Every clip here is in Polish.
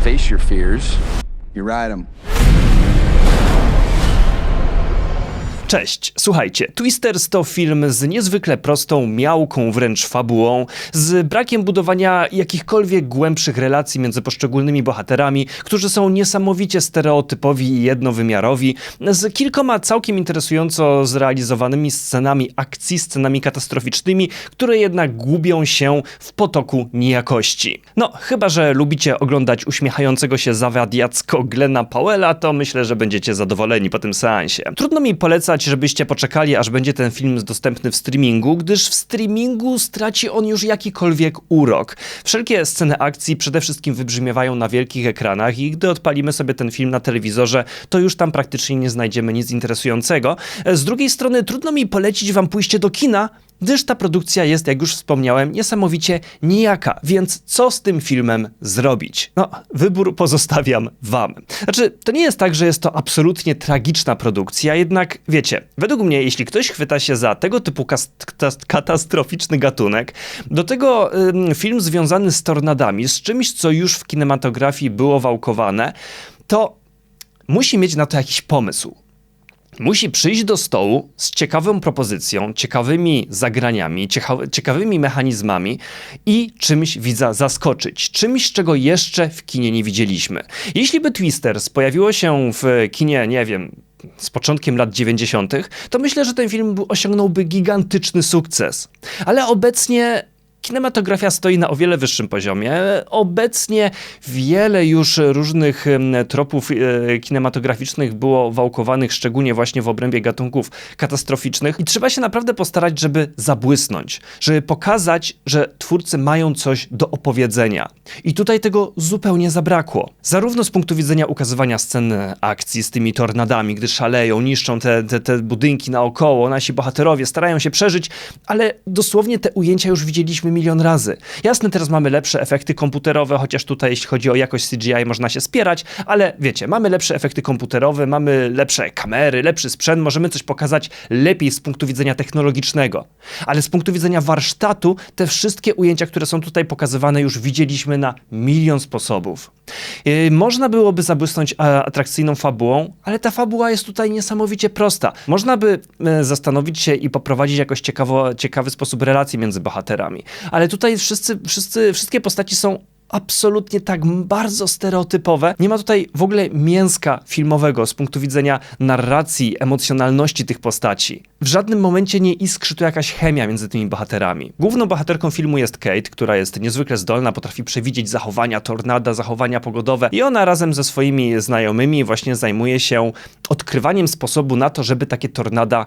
face your fears. You ride 'em. Cześć, słuchajcie, Twisters to film z niezwykle prostą, miałką wręcz fabułą, z brakiem budowania jakichkolwiek głębszych relacji między poszczególnymi bohaterami, którzy są niesamowicie stereotypowi i jednowymiarowi, z kilkoma całkiem interesująco zrealizowanymi scenami akcji, scenami katastroficznymi, które jednak gubią się w potoku niejakości. No, chyba że lubicie oglądać uśmiechającego się zawadiacko Glena Powella, to myślę, że będziecie zadowoleni po tym seansie. Trudno mi polecać, żebyście poczekali, aż będzie ten film dostępny w streamingu, gdyż w streamingu straci on już jakikolwiek urok. Wszelkie sceny akcji przede wszystkim wybrzmiewają na wielkich ekranach i gdy odpalimy sobie ten film na telewizorze, to już tam praktycznie nie znajdziemy nic interesującego. Z drugiej strony trudno mi polecić wam pójście do kina, gdyż ta produkcja jest, jak już wspomniałem, niesamowicie nijaka. Więc co z tym filmem zrobić? No, wybór pozostawiam wam. Znaczy, to nie jest tak, że jest to absolutnie tragiczna produkcja, jednak wiecie, według mnie, jeśli ktoś chwyta się za tego typu katastroficzny gatunek, do tego ym, film związany z tornadami, z czymś, co już w kinematografii było wałkowane, to musi mieć na to jakiś pomysł musi przyjść do stołu z ciekawą propozycją, ciekawymi zagraniami, cieka- ciekawymi mechanizmami i czymś widza zaskoczyć. Czymś, czego jeszcze w kinie nie widzieliśmy. Jeśli by Twisters pojawiło się w kinie, nie wiem, z początkiem lat 90., to myślę, że ten film osiągnąłby gigantyczny sukces. Ale obecnie Kinematografia stoi na o wiele wyższym poziomie. Obecnie wiele już różnych tropów e, kinematograficznych było wałkowanych, szczególnie właśnie w obrębie gatunków katastroficznych. I trzeba się naprawdę postarać, żeby zabłysnąć, żeby pokazać, że twórcy mają coś do opowiedzenia. I tutaj tego zupełnie zabrakło. Zarówno z punktu widzenia ukazywania scen akcji z tymi tornadami, gdy szaleją, niszczą te, te, te budynki naokoło, nasi bohaterowie starają się przeżyć, ale dosłownie te ujęcia już widzieliśmy milion razy. Jasne, teraz mamy lepsze efekty komputerowe, chociaż tutaj jeśli chodzi o jakość CGI można się spierać, ale wiecie, mamy lepsze efekty komputerowe, mamy lepsze kamery, lepszy sprzęt, możemy coś pokazać lepiej z punktu widzenia technologicznego. Ale z punktu widzenia warsztatu, te wszystkie ujęcia, które są tutaj pokazywane, już widzieliśmy na milion sposobów. Yy, można byłoby zabłysnąć a, atrakcyjną fabułą, ale ta fabuła jest tutaj niesamowicie prosta. Można by e, zastanowić się i poprowadzić jakoś ciekawo, ciekawy sposób relacji między bohaterami. Ale tutaj wszyscy, wszyscy, wszystkie postaci są absolutnie tak bardzo stereotypowe. Nie ma tutaj w ogóle mięska filmowego z punktu widzenia narracji, emocjonalności tych postaci. W żadnym momencie nie iskrzy tu jakaś chemia między tymi bohaterami. Główną bohaterką filmu jest Kate, która jest niezwykle zdolna, potrafi przewidzieć zachowania tornada, zachowania pogodowe i ona razem ze swoimi znajomymi właśnie zajmuje się odkrywaniem sposobu na to, żeby takie tornada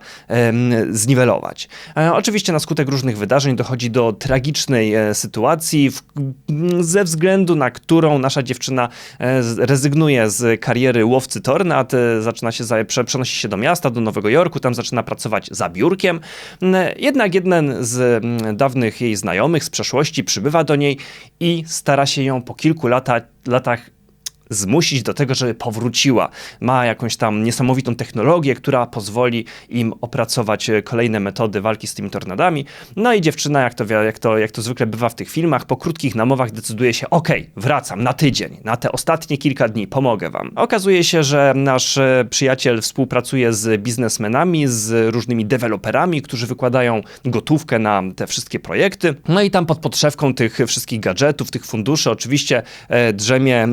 zniwelować. E, oczywiście na skutek różnych wydarzeń dochodzi do tragicznej e, sytuacji, w, m, ze względu na którą nasza dziewczyna e, rezygnuje z kariery łowcy tornad, e, zaczyna się, za, prze, przenosi się do miasta, do Nowego Jorku, tam zaczyna pracować za biurkiem. M, Jednak jeden z mm, dawnych jej znajomych z przeszłości przybywa do niej i stara się ją po kilku lata, latach zmusić do tego, żeby powróciła. Ma jakąś tam niesamowitą technologię, która pozwoli im opracować e, kolejne metody walki z tymi tornadami. No i dziewczyna, jak to, jak to, jak to zwykle bywa w tych filmach, po krótkich namowach decyduje się, okej, wracam na tydzień, na te ostatnie kilka dni, pomogę wam. Okazuje się, że nasz e, przyjaciel współpracuje z biznesmenami, z różnymi deweloperami, którzy wykładają gotówkę na te wszystkie projekty. No i tam pod podszewką tych wszystkich gadżetów, tych funduszy oczywiście e, drzemie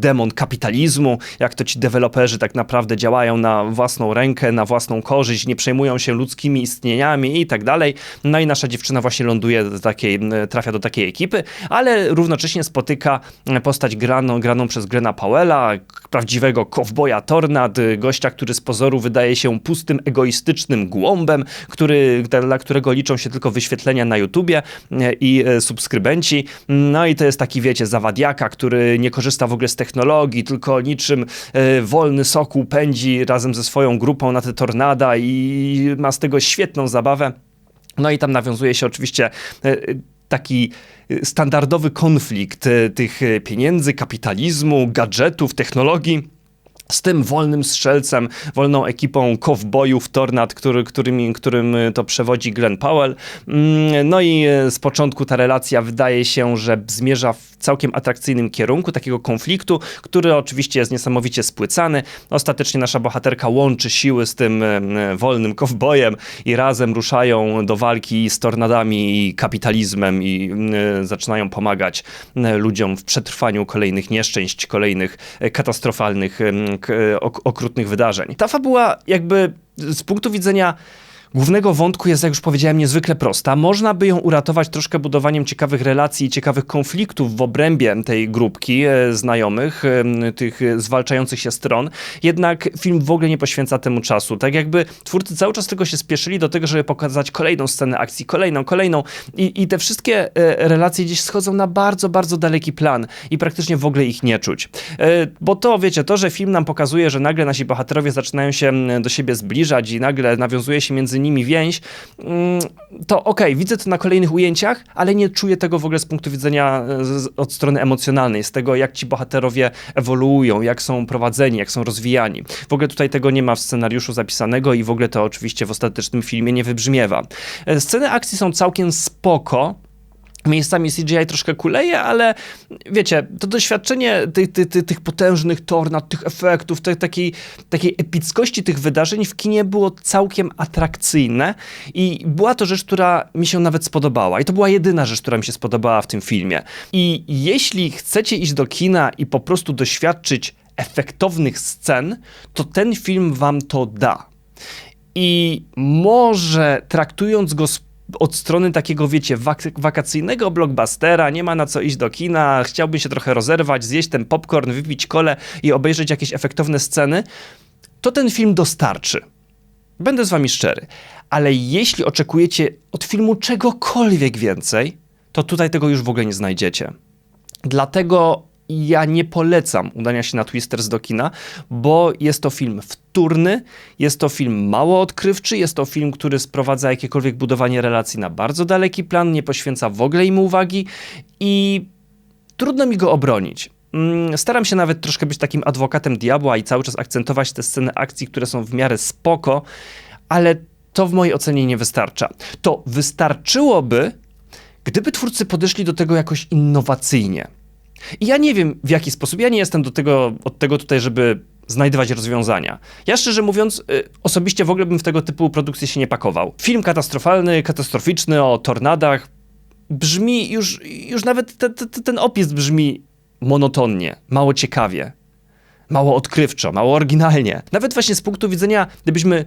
demon kapitalizmu, jak to ci deweloperzy tak naprawdę działają na własną rękę, na własną korzyść, nie przejmują się ludzkimi istnieniami i tak dalej. No i nasza dziewczyna właśnie ląduje do takiej, m, trafia do takiej ekipy, ale równocześnie spotyka m, postać graną, graną przez Glena Powella, prawdziwego kowboja tornad, y, gościa, który z pozoru wydaje się pustym, egoistycznym głąbem, który, dla którego liczą się tylko wyświetlenia na YouTubie e, i e, subskrybenci. No i to jest taki, wiecie, zawadiaka, który nie korzysta w ogóle z technologii, tylko niczym e, wolny sokół pędzi razem ze swoją grupą na te tornada i ma z tego świetną zabawę. No i tam nawiązuje się oczywiście e, taki e, standardowy konflikt tych pieniędzy, kapitalizmu, gadżetów, technologii z tym wolnym strzelcem, wolną ekipą kowbojów Tornad, który, którym to przewodzi Glenn Powell. Mm, No i e, z początku ta relacja wydaje się, że zmierza w całkiem atrakcyjnym kierunku takiego konfliktu, który oczywiście jest niesamowicie spłycany. Ostatecznie nasza bohaterka łączy siły z tym e, wolnym kowbojem i razem ruszają do walki z tornadami i kapitalizmem i zaczynają pomagać ludziom w przetrwaniu kolejnych nieszczęść, kolejnych katastrofalnych, okrutnych wydarzeń. Ta fabuła jakby z punktu widzenia głównego wątku jest, jak już powiedziałem, niezwykle prosta. Można by ją uratować troszkę budowaniem ciekawych relacji i ciekawych konfliktów w obrębie tej grupki e, znajomych, tych zwalczających się stron. Jednak film w ogóle nie poświęca temu czasu. Tak jakby twórcy cały czas tylko się spieszyli do tego, żeby pokazać kolejną scenę akcji, kolejną, kolejną i, i te wszystkie e, relacje gdzieś schodzą na bardzo, bardzo daleki plan i praktycznie w ogóle ich nie czuć. E, Bo to, wiecie, to, że film nam pokazuje, że nagle nasi bohaterowie zaczynają się mm, do siebie zbliżać i nagle nawiązuje się między nimi więź, mm, to okej, widzę to na kolejnych ujęciach, ale nie czuję tego w ogóle z punktu widzenia e, z, od strony emocjonalnej, z tego, jak ci bohaterowie ewoluują, jak są prowadzeni, jak są rozwijani. W ogóle tutaj tego nie ma w scenariuszu zapisanego i w ogóle to oczywiście w ostatecznym filmie nie wybrzmiewa. E, Sceny akcji są całkiem spoko, Miejscami CGI troszkę kuleje, ale wiecie, to doświadczenie tych, tych, tych, potężnych tornad, tych efektów, tej, takiej, takiej epickości tych wydarzeń w kinie było całkiem atrakcyjne i była to rzecz, która mi się nawet spodobała. I to była jedyna rzecz, która mi się spodobała w tym filmie. I jeśli chcecie iść do kina i po prostu doświadczyć efektownych scen, to ten film wam to da. I może traktując go z od strony takiego, wiecie, wak- wakacyjnego blockbustera, nie ma na co iść do kina, chciałby się trochę rozerwać, zjeść ten popcorn, wypić kole i obejrzeć jakieś efektowne sceny, to ten film dostarczy. Będę z wami szczery. Ale jeśli oczekujecie od filmu czegokolwiek więcej, to tutaj tego już w ogóle nie znajdziecie. Dlatego ja nie polecam udania się na Twisters do kina, bo jest to film wtórny, jest to film mało odkrywczy, jest to film, który sprowadza jakiekolwiek budowanie relacji na bardzo daleki plan, nie poświęca w ogóle im uwagi i trudno mi go obronić. Mm, Staram się nawet troszkę być takim adwokatem diabła i cały czas akcentować te sceny akcji, które są w miarę spoko, ale to w mojej ocenie nie wystarcza. To wystarczyłoby, gdyby twórcy podeszli do tego jakoś innowacyjnie. I ja nie wiem w jaki sposób. Ja nie jestem do tego, od tego tutaj, żeby znajdować rozwiązania. Ja szczerze mówiąc, y, osobiście w ogóle bym w tego typu produkcje się nie pakował. Film katastrofalny, katastroficzny o tornadach brzmi już, już nawet te, te, ten opis brzmi monotonnie, mało ciekawie, mało odkrywczo, mało oryginalnie. Nawet właśnie z punktu widzenia, gdybyśmy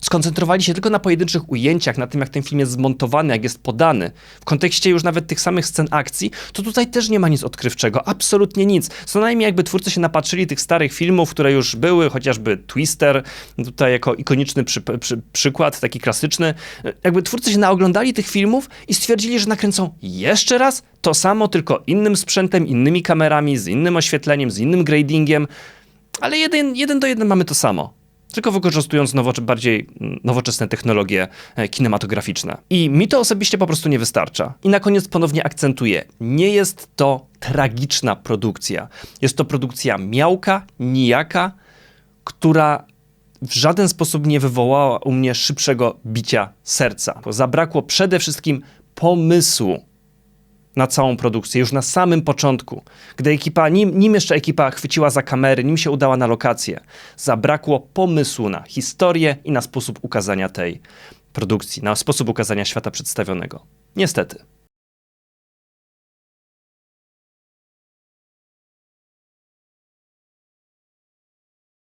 skoncentrowali się tylko na pojedynczych ujęciach, na tym, jak ten film jest zmontowany, jak jest podany, w kontekście już nawet tych samych scen akcji, to tutaj też nie ma nic odkrywczego, absolutnie nic. Co najmniej jakby twórcy się napatrzyli tych starych filmów, które już były, chociażby Twister, tutaj jako ikoniczny przy, przy, przykład, taki klasyczny, jakby twórcy się naoglądali tych filmów i stwierdzili, że nakręcą jeszcze raz to samo, tylko innym sprzętem, innymi kamerami, z innym oświetleniem, z innym gradingiem, ale jeden, jeden do jeden mamy to samo tylko wykorzystując nowo, bardziej nowoczesne technologie e, kinematograficzne. I mi to osobiście po prostu nie wystarcza. I na koniec ponownie akcentuję, nie jest to tragiczna produkcja. Jest to produkcja miałka, nijaka, która w żaden sposób nie wywołała u mnie szybszego bicia serca. Zabrakło przede wszystkim pomysłu na całą produkcję, już na samym początku, gdy ekipa, nim, nim jeszcze ekipa chwyciła za kamery, nim się udała na lokację, zabrakło pomysłu na historię i na sposób ukazania tej produkcji, na sposób ukazania świata przedstawionego. Niestety.